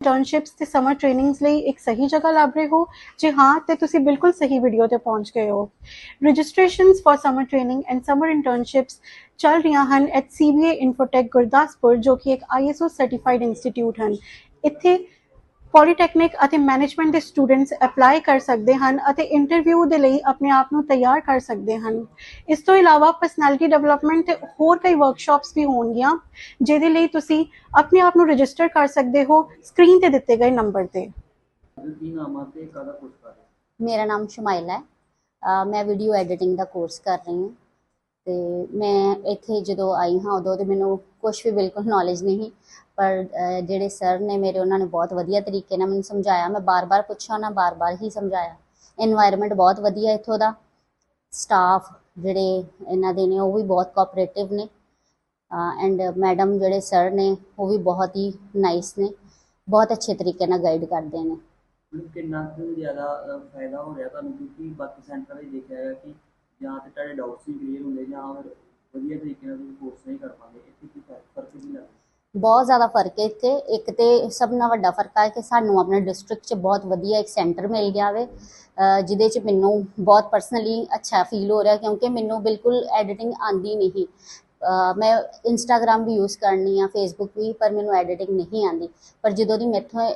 Internships ਤੇ summer trainings ਲਈ ਇੱਕ ਸਹੀ ਜਗ੍ਹਾ ਲੱਭ ਰਹੇ ਹੋ? ਜੇ ਹਾਂ, ਤੇ ਤੁਸੀਂ ਬਿਲਕੁਲ ਸਹੀ ਵੀਡੀਓ ਤੇ ਪਹੁੰਚ ਗਏ ਹੋ। Registrations for summer training and summer internships ਚੱਲ ਰਹੀਆਂ ਹਨ ਐਟ CBA Infotech ਗੁਰਦਾਸਪੁਰ, ਜੋ ਕਿ ਇੱਕ ISO ਸਰਟੀਫਾਈਡ ਇੰਸਟੀਚਿਊਟ ਹਨ। ਇੱਥੇ ਪੋਲੀਟੈਕਨਿਕ ਅਤੇ ਮੈਨੇਜਮੈਂਟ ਦੇ ਸਟੂਡੈਂਟਸ ਅਪਲਾਈ ਕਰ ਸਕਦੇ ਹਨ ਅਤੇ ਇੰਟਰਵਿਊ ਦੇ ਲਈ ਆਪਣੇ ਆਪ ਨੂੰ ਤਿਆਰ ਕਰ ਸਕਦੇ ਹਨ। ਇਸ ਤੋਂ ਇਲਾਵਾ ਪਰਸਨੈਲਿਟੀ ਡਿਵੈਲਪਮੈਂਟ ਤੇ ਹੋਰ ਕਈ ਵਰਕਸ਼ਾਪਸ ਵੀ ਹੋਣਗੀਆਂ ਜਿਹਦੇ ਲਈ ਤੁਸੀਂ ਆਪਣੇ ਆਪ ਨੂੰ ਰਜਿਸਟਰ ਕਰ ਸਕਦੇ ਹੋ ਸਕਰੀਨ ਤੇ ਦਿੱਤੇ ਗਏ ਨੰਬਰ ਤੇ? ਮੇਰਾ ਨਾਮ ਸ਼ਮਾਇਲਾ ਹੈ। ਮੈਂ ਵੀਡੀਓ ਐਡੀਟਿੰਗ ਦਾ ਕੋਰਸ ਕਰ ਰਹੀ ਹਾਂ। ਤੇ ਮੈਂ ਇੱਥੇ ਜਦੋਂ ਆਈ ਹਾਂ, ਉਦੋਂ ਤੇ ਮੈਨੂੰ ਕੁਝ ਵੀ ਬਿਲਕੁਲ ਨੌਲੇਜ ਨਹੀਂ ਪਰ ਜਿਹੜੇ ਸਰ ਨੇ ਮੇਰੇ, ਉਹਨਾਂ ਨੇ ਬਹੁਤ ਵਧੀਆ ਤਰੀਕੇ ਨਾਲ ਮੈਨੂੰ ਸਮਝਾਇਆ। ਮੈਂ ਬਾਰ-ਬਾਰ ਪੁੱਛਿਆ, ਉਹਨਾਂ ਬਾਰ-ਬਾਰ ਹੀ ਸਮਝਾਇਆ। এনवायरमेंट ਬਹੁਤ ਵਧੀਆ ਇੱਥੋਂ ਦਾ। ਸਟਾਫ ਜਿਹੜੇ ਇਹਨਾਂ ਦੇ ਨੇ, ਉਹ ਵੀ ਬਹੁਤ ਕੋਆਪਰੇਟਿਵ ਨੇ। ਐਂਡ ਮੈਡਮ ਜਿਹੜੇ ਸਰ ਨੇ, ਉਹ ਵੀ ਬਹੁਤ ਹੀ ਨਾਈਸ ਨੇ। ਬਹੁਤ ਅੱਛੇ ਤਰੀਕੇ ਨਾਲ ਗਾਈਡ ਕਰਦੇ ਨੇ। ਕਿੰਨਾ ਜ਼ਿਆਦਾ ਫਾਇਦਾ ਹੋ ਰਿਹਾ ਤੁਹਾਨੂੰ? ਕਿਉਂਕਿ ਬਾਕੀ ਸੈਂਟਰਾਂ ਵਿੱਚ ਦੇਖਿਆ ਗਿਆ ਕਿ ਜਾਂ ਤੇ ਤੁਹਾਡੇ ਡਾਊਟਸ ਨਹੀਂ ਕਲੀਅਰ ਹੁੰਦੇ ਜਾਂ ਫਿਰ ਵਧੀਆ ਤਰੀਕੇ ਨਾਲ ਤੁਸੀਂ ਕੋਰਸ ਨਹੀਂ ਕਰ ਪਾਉਂਦੇ, ਇੱਥੇ ਕੀ ਫ਼ਰਕ ਫ਼ਰਕ ਕੀ ਲੱਗਦਾ? ਬਹੁਤ ਜ਼ਿਆਦਾ ਫ਼ਰਕ ਹੈ ਇੱਥੇ। ਇੱਕ ਤੇ ਸਭ ਨਾਲ ਵੱਡਾ ਫ਼ਰਕ ਹੈ ਕਿ ਸਾਨੂੰ ਆਪਣੇ ਡਿਸਟ੍ਰਿਕਟ 'ਚ ਬਹੁਤ ਵਧੀਆ ਇੱਕ ਸੈਂਟਰ ਮਿਲ ਗਿਆ ਵੇ ਜਿਹਦੇ 'ਚ ਮੈਨੂੰ ਬਹੁਤ ਪਰਸਨਲੀ ਅੱਛਾ ਫੀਲ ਹੋ ਰਿਹਾ ਕਿਉਂਕਿ ਮੈਨੂੰ ਬਿਲਕੁਲ ਐਡੀਟਿੰਗ ਆਂਦੀ ਨਹੀਂ। ਮੈਂ ਇੰਸਟਾਗ੍ਰam ਵੀ ਯੂਜ਼ ਕਰਨੀ ਆ ਫੇਸਬੁੱਕ ਵੀ ਪਰ ਮੈਨੂੰ ਐਡੀਟਿੰਗ ਨਹੀਂ ਆਂਦੀ ਪਰ ਜਦੋਂ ਦੀ ਮੈਥੋਂ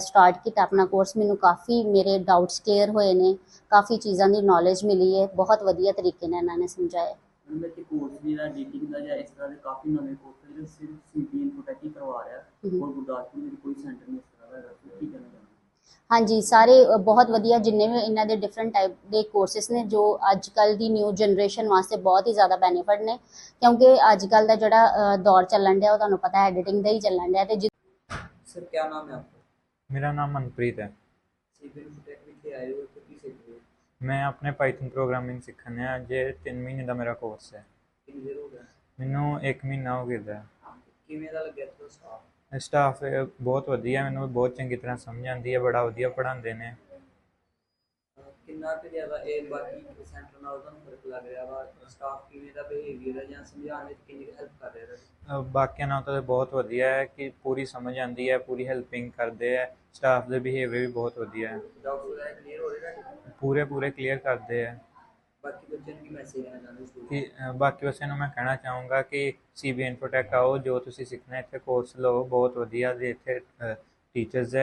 ਸਟਾਰਟ ਕੀਤਾ ਆਪਣਾ ਕੋਰਸ ਮੈਨੂੰ ਕਾਫੀ ਮੇਰੇ ਡਾਊਟਸ ਕਲੀਅਰ ਹੋਏ ਨੇ। ਕਾਫੀ ਚੀਜ਼ਾਂ ਦੀ ਨੌਲੇਜ ਮਿਲੀ ਹੈ। ਬਹੁਤ ਵਧੀਆ ਤਰੀਕੇ ਨਾਲ ਇਹਨਾਂ ਨੇ ਸਮਝਾਇਆ। ਮਤਲਬ ਕਿ ਕੋਰਸ ਜਿਹੜਾ ਐਡੀਟਿੰਗ ਦਾ ਜਾਂ ਇਸ ਤਰ੍ਹਾਂ ਦੇ ਕਾਫੀ ਨਵੇਂ ਕੋਰਸ ਜਿਹੜੇ ਸਿਰਫ ਸੀਪੀ ਇਨਫੋਟੈਕ ਹੀ ਕਰਵਾ ਰਿਹਾ। ਹੋਰ ਗੁਰਦਾਸਪੁਰ ਵਿੱਚ ਕੋਈ ਸੈਂਟਰ ਨਹੀਂ ਇਸ ਤਰ੍ਹਾਂ ਦਾ ਕੀ ਹੋ? ਹਾਂਜੀ ਸਾਰੇ ਬਹੁਤ ਵਧੀਆ ਜਿੰਨੇ ਵੀ ਇਹਨਾਂ ਦੇ ਡਿਫਰੈਂਟ ਟਾਈਪ ਦੇ ਕੋਰਸਸ ਨੇ ਜੋ ਅੱਜ ਕੱਲ ਦੀ ਨਿਊ ਜਨਰੇਸ਼ਨ ਵਾਸਤੇ ਬਹੁਤ ਹੀ ਜ਼ਿਆਦਾ ਬੈਨੀਫਿਟ ਨੇ। ਕਿਉਂਕਿ ਅੱਜ ਕੱਲ ਦਾ ਜਿਹੜਾ ਦੌਰ ਚੱਲਣ ਡਿਆ ਉਹ ਤੁਹਾਨੂੰ ਪਤਾ ਹੈ ਐਡੀਟਿੰਗ ਦਾ ਹੀ ਚੱਲਣ ਡਿਆ ਤੇ ਸਰ ਕੀ ਨਾਮ ਹੈ ਆਪਕਾ? ਮੇਰਾ ਨਾਮ ਮਨਪ੍ਰੀਤ ਹੈ। ਸਿਵਲ ਟੈਕਨਿਕ ਤੇ ਆਏ ਹੋ ਤੇ ਕੀ ਸਿੱਖ ਰਹੇ ਮੈਂ ਆਪਣੇ ਪਾਈਥਨ ਪ੍ਰੋਗਰਾਮਿੰਗ ਸਿੱਖਣ ਹੈ ਜੇ 3 ਮਹੀਨੇ ਦਾ ਮੇਰਾ ਕੋਰਸ ਹੈ। ਕਿੰਨੇ ਦਿਨ ਹੋ ਗਏ? ਮੈਨੂੰ 1 ਮਹੀਨਾ ਹੋ ਗਿਆ। ਕਿਵੇਂ ਦਾ ਲੱਗਿਆ ਤੁਹਾਨੂੰ ਸਾਫ਼ ਸਟਾਫ ਬਹੁਤ ਵਧੀਆ ਮੈਨੂੰ ਬਹੁਤ ਚੰਗੀ ਤਰ੍ਹਾਂ ਸਮਝ ਆਉਂਦੀ ਹੈ ਬੜਾ ਵਧੀਆ ਪੜ੍ਹਾਉਂਦੇ ਨੇ। ਕਿੰਨਾ ਕੁ ਜ਼ਿਆਦਾ ਇਹ ਬਾਕੀ ਸੈਂਟਰ ਨਾਲ ਤੁਹਾਨੂੰ ਫ਼ਰਕ ਲੱਗ ਰਿਹਾ ਵਾ? ਸਟਾਫ ਕਿਵੇਂ ਦਾ ਬਿਹੇਵੀਅਰ ਹੈ ਜਾਂ ਸਮਝਾਉਣ ਵਿੱਚ ਕਿੰਨੀ ਹੈਲਪ ਕਰ ਰਿਹਾ ਹੈ ਬਾਕੀਆਂ ਨਾਲੋਂ ਤਾਂ ਬਹੁਤ ਵਧੀਆ ਹੈ ਕਿ ਪੂਰੀ ਸਮਝ ਆਉਂਦੀ ਹੈ ਪੂਰੀ ਹੈਲਪਿੰਗ ਕਰਦੇ ਹੈ ਸਟਾਫ ਦੇ ਬਿਹੇਵੀਅਰ ਵੀ ਬਹੁਤ ਵਧੀਆ ਹੈ। ਡਾਊਟਸ ਵਗੈਰਾ ਕਲੀਅਰ ਹੋ ਰਹੇ ਪੂਰੇ ਪੂਰੇ ਕਲੀਅਰ ਕਰਦੇ ਹੈ। ਬਾਕੀ ਬੱਚਿਆਂ ਨੂੰ ਕੀ ਮੈਸੇਜ ਦੇਣਾ ਚਾਹੁੰਦੇ ਕਿ, ਅਹ, ਬਾਕੀ ਬੱਚਿਆਂ ਨੂੰ ਮੈਂ ਕਹਿਣਾ ਚਾਹੂੰਗਾ ਕਿ ਸੀਬੀ ਇਨਫੋਟੈਕ ਆਓ, ਜੋ ਤੁਸੀਂ ਸਿੱਖਣਾ ਇੱਥੇ ਕੋਰਸ ਲਓ, ਬਹੁਤ ਵਧੀਆ ਦੇ ਇੱਥੇ ਟੀਚਰਸ ਹੈ।